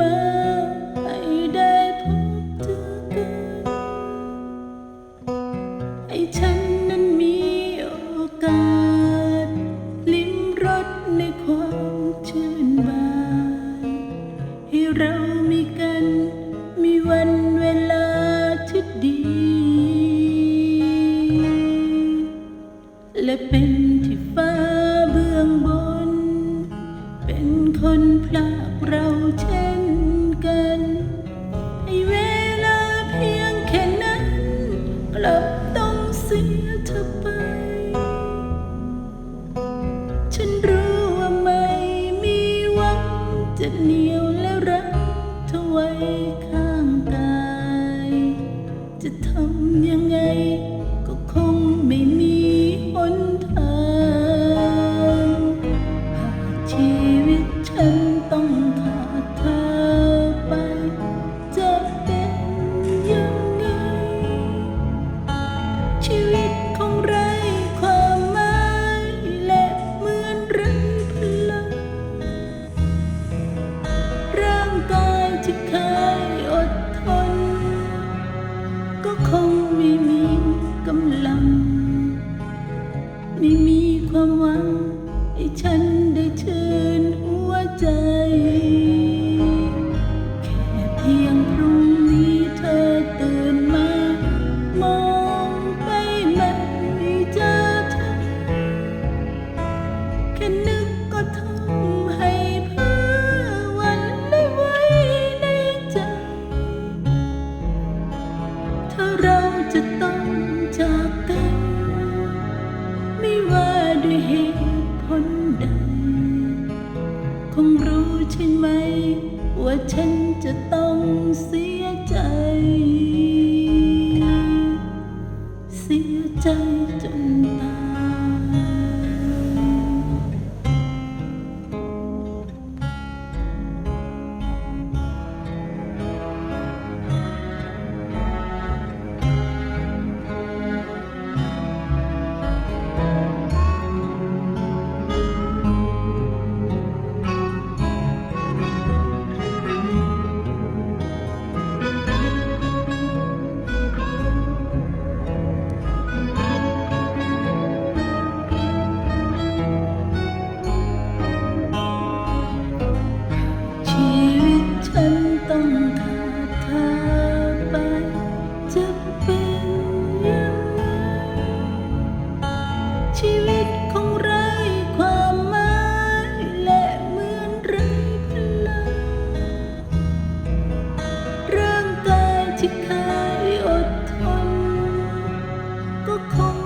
ให้ได้พบเธอกันให้ฉันนั้นมีโอกาส ลิ้มรสในความชื่นบานให้เรามีกัน มีวันเวลาที่ดี และเป็นที่ฟ้าเบื้องบน เป็นคนพลากเราเช่น จะเหนียวและรักเวายข้างกาย จะทำยังไง กำลัง ไม่มีความหวังให้ฉัน ว่าฉันจะต้องเสีย 空